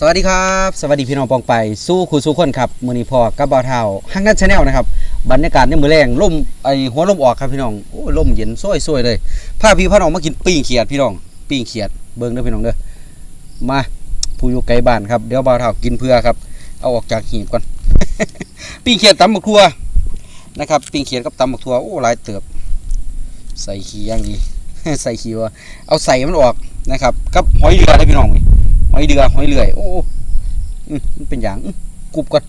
สวัสดีครับ สวัสดีพี่น้องปองไปสู้ครูสู้คนครับมือนีพอกับบ่าวเท่าฮักนัทชาแนลนะครับบรรยากาศในมือแรงล่มไอหัวล่มออกครับพี่น้องโอ้ยลมเย็นซ้อยๆเลยพาพี่พาน้องมากินปิ้งเขียดพี่น้องปิ้งเขียดเบิ่งเด้อพี่น้องเด้อมาผู้อยู่ไกลบ้านครับเดี๋ยวบ่าวเทากินเพื่อครับ เอาออกจากหีบก่อน ปิ้งเขียดตำบักทัวนะครับปิ้งเขียดกับตำบักทัวโอ้หลายเติบ ใส่ขี้ย่างดี ใส่ขี้วเอาใส่มันออกนะครับกับหอยเรือได้พี่น้องนี่ อยเดือหอยเลื่อยโอ้มันเป็นอย่างกรุบก่อน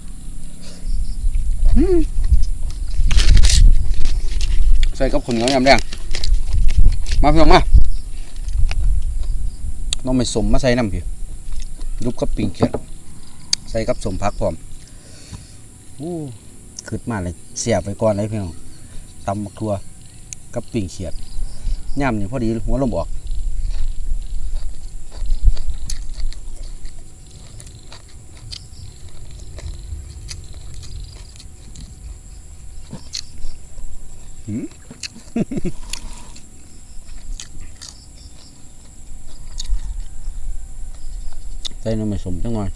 ใส่กับข้าวเหนียวยำแดงมาพี่น้องมาน้องไม่สมมาใส่น้ำพี่ยุบกับปิงเขียดใส่กับสมพักพร้อมโอ้ขึ้นมาเลยเสียบไปก่อนเลยพี่น้องตำมะครัวกับปิงเขียดย่ำนี่พอดีหัวลมออก ใสมจังหน่อย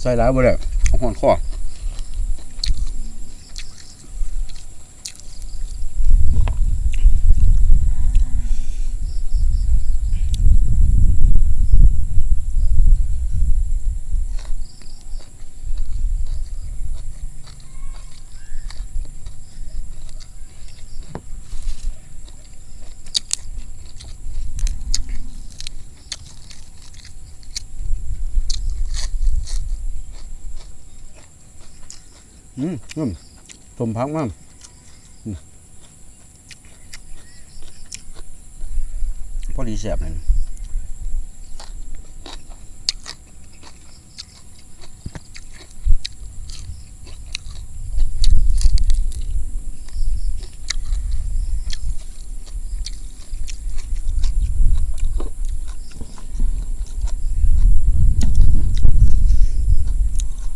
ใส่หลายบ่ได้ห่อนข้อ อืมนุ่มสมพักมากพอดีแสบเลย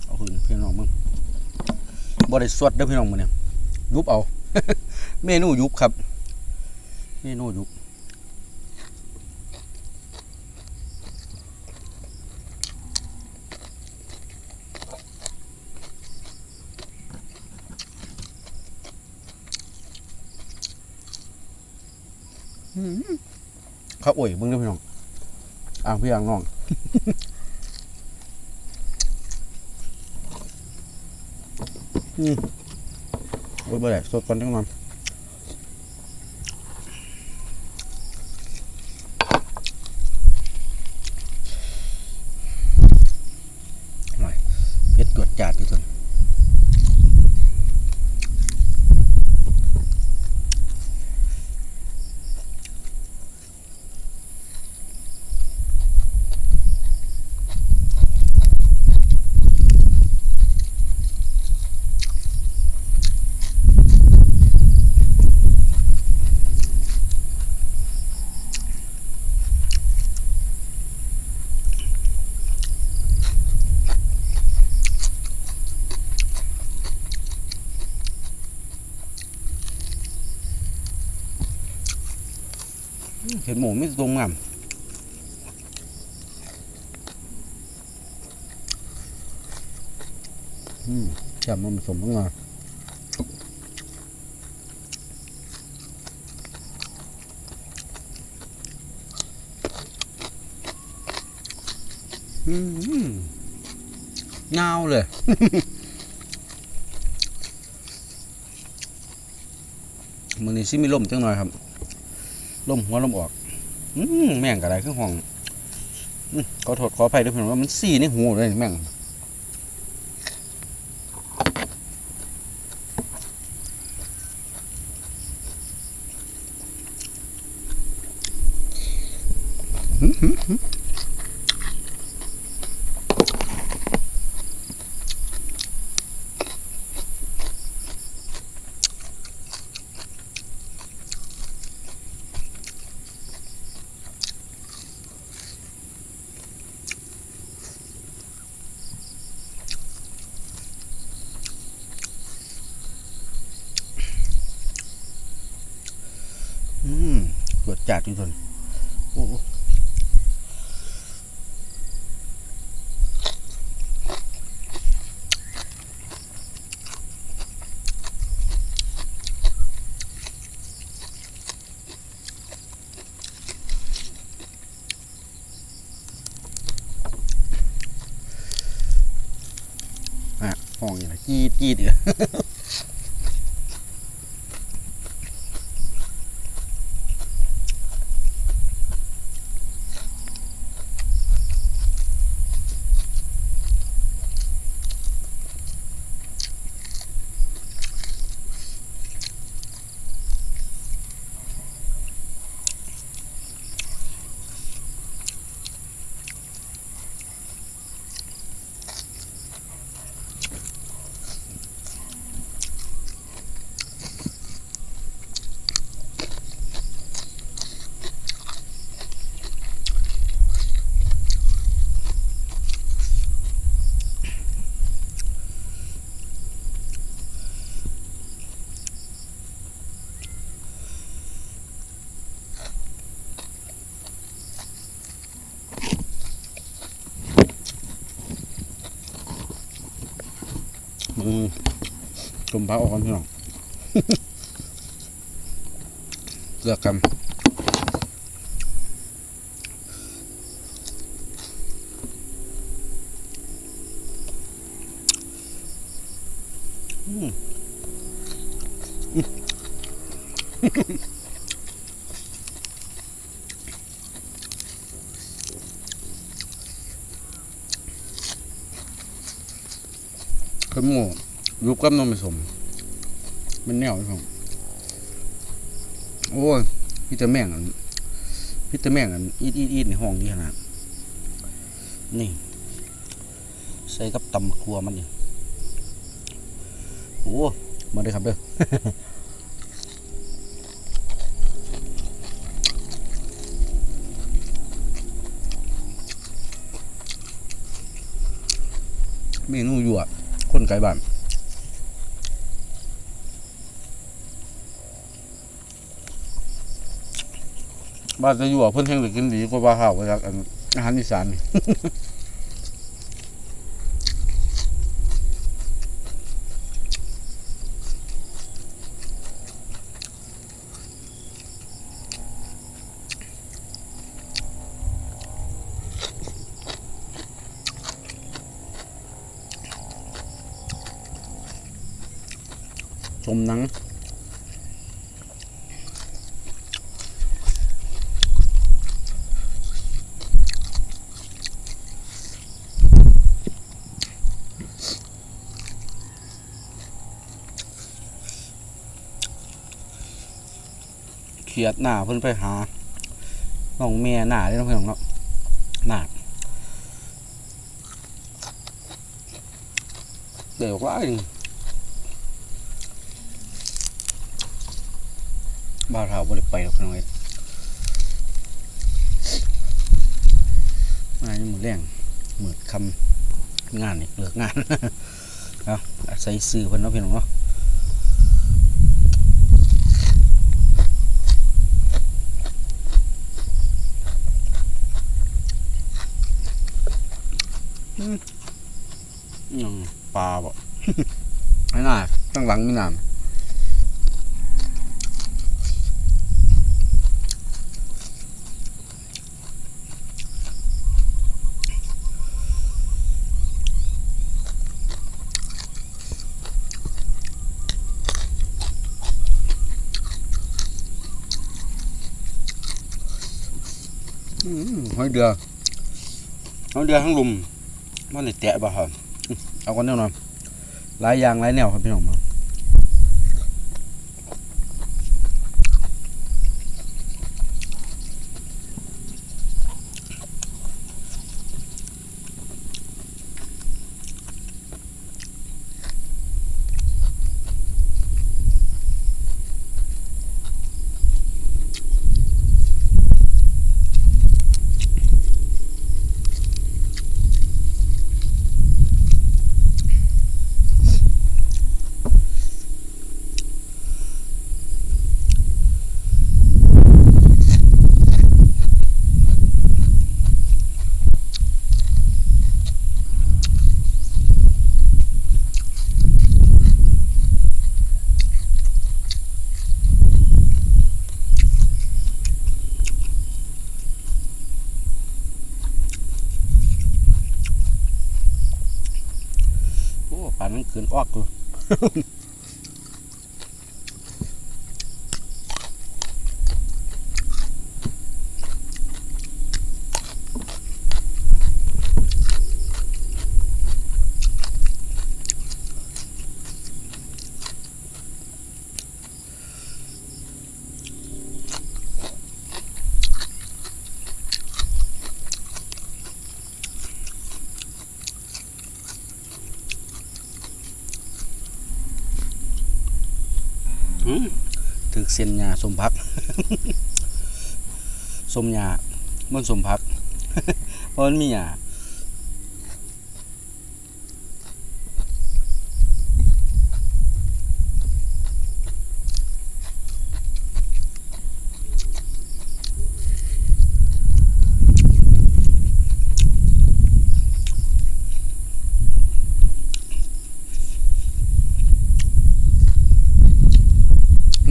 เอาหืนเพียงน้องมึง บริสวดเด้อพี่น้องมื้อนี้ยุบเอา เมนูยุบครับ เมนูยุบอืมข้าวโอ้ยเบิ่งเด้อพี่น้องอ่างพี่อ่างน้อง อืมโอ้ยบ่ได้สดก่อนจังหน่อยเผ็ดตรวจจัดอยู่ตัวนี้ เห็นหมูไม่ตรงงามอืมแจ่มมันผสมทั้งมาอืมเงาเลยมือนี้ซิมีลมจังหน่อยครับ ลมหัวลมออก อืมแม่งกระไรขึ้นห้องขอโทษขออภัยด้วยพี่น้อนว่ามันซี่ในหูเลยแม่งหืมหื จัดทุกคนอะห้องอย่างไรจีดจีดเดือ อืมตุ่มพระออกกันพี่น้องเลือกกันอืม ข้าวหมูยุบกับนมผสม มันแนวพี่น้องโอ้ยพี่จะแม่งอันพี่จะแม่งอันอีดอีดอีดในห้องนี้ขนาดนี่ ใส่กับตำครัวมันนี่โอ้มาเลยครับเด้อเมนูหยวก คนไกลบ้านบ้านจะอยู่เพิ่นแห่งหรือกินดีกว่าบ้านเฮาไปจากอันอาหารอีสาน ชมหนังเขียดหน้าเพิ่นไปหาน้องแม่หน้าได้น้องเพื่อนเนาะหน้าเดี๋ยวว่าอีก บ้านเราบ่ได้ไปหรอกน้องเอ้ยมานี่มือแรงมืดคำงานนี่เลิกงานเอาอาศัยซื้อเพิ่นเนาะพี่น้องเนาะปลาบ่ไอ้น่าตั้งหลังไมีน้ำอื หอยเดือหอยเดือทั้งลุมมันเลยแตะบ่ครับอื้อเอากันแน่นอนหลายอย่างหลายแนวครับพี่น้องมา นนั้นคืนออกกู ถือเส้นหญ้าสมพัก สมหญ้ามันสมพัก เพราะมันมีหยา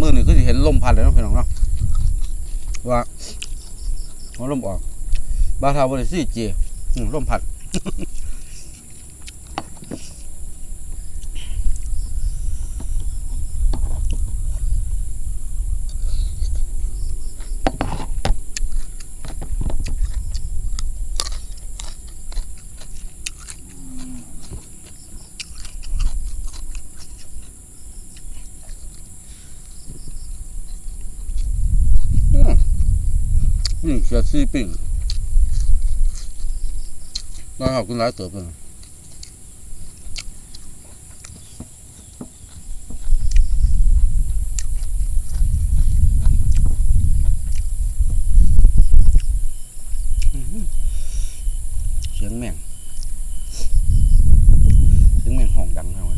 มือหนึ่งก็จะเห็นลมพัดเลยเนาะพี่น้องเนาะว่าว่าลมออกบาทาบริสี่เจีร่มผัดนี่เสียซีปิ่ง น่าขอบคุณหลายตัวเพิ่นอื้อหือเสียงแม่งเสียงแม่งห้องดังเท่าไหร่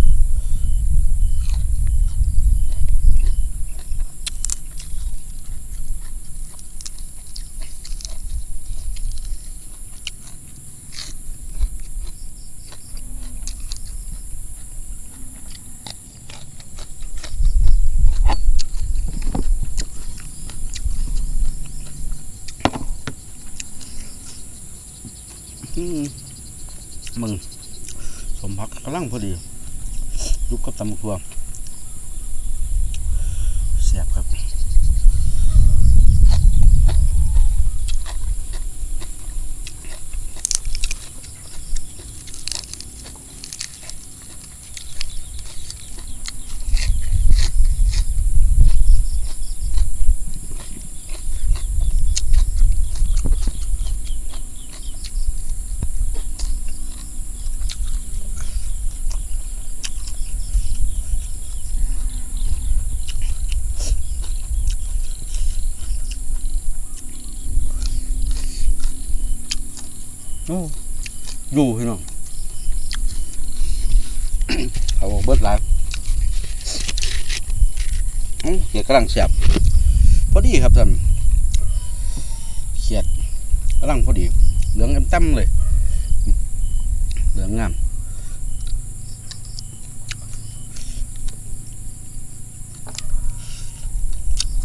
อื มึงสมพักกำลังพอดียุกกับตำครัว โอ้อยู่พี่น้องเขาบอกเบิดหลายเขียดกำลังเสียบพอดีครับท่านเขียดกำลังพอดี เหลืองเต็มๆเลย เหลืองงาม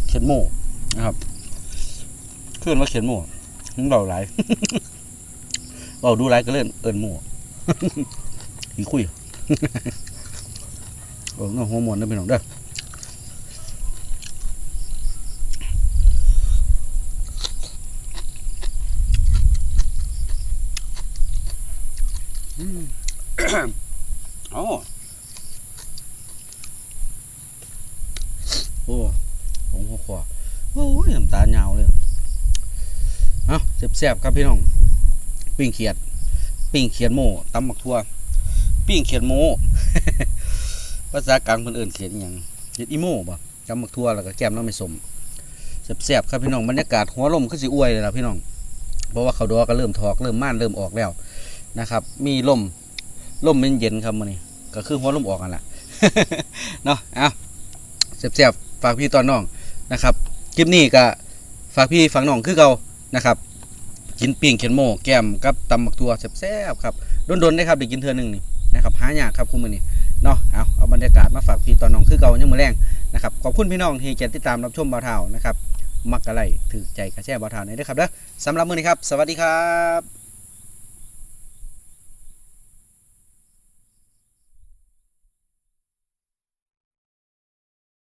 เขียดโม่นะครับเคลื่อนว่าเขียดโม่มึงเบาหลาย เบาดูหลายก็เล่นเอินโม่อีคุยเออน้องหัวหมวนนะพี่น้องเด้ออืมโอ้โอ้ผมหัวขวาโอ้ยน้ำตาเหงาเลยเอาแซ่บๆครับพี่น้อง ปิ้งเขียด ปิ้งเขียดโม่ตำหมักทั่ว ปิ้งเขียดโม่ภาษากลางเพิ่นเอิ้นเขียดอหยังเขียดอีโม่บ่ตำหมักทั่วแล้วก็แก้มน้ำไม่สมแซ่บๆครับพี่น้องบรรยากาศหัวลมคือสิอวยเลยนะพี่น้องเพราะว่าเขาดอก็เริ่มถอกเริ่มม่านเริ่มออกแล้วนะครับ มีลมลมเย็นๆครับมื้อนี้ก็คือหัวลมออกกันแหละเนาะเอาแซ่บๆฝากพี่ตอนน้องนะครับ คลิปนี้ก็ฝากพี่ฝากน้องคือเก่านะครับ กินปิ้งเขียนโม่แก้มกับตำบักทัวแซ่บๆครับโดนๆได้ครับเด็กกินเธอหนึ่งนี่นะครับหายากครับคุณมือนี่เนาะเอาเอาบรรยากาศมาฝากพี่ตอนน้องคือเก่ายังมือแรงนะครับขอบคุณพี่น้องที่เกียรติดตามรับชมบ่าวเท่านะครับมักอะไรถือใจกระแช่บ่าวเท่านี่ด้อครับเด้อสำหรับมือนี้ครับ สวัสดีครับ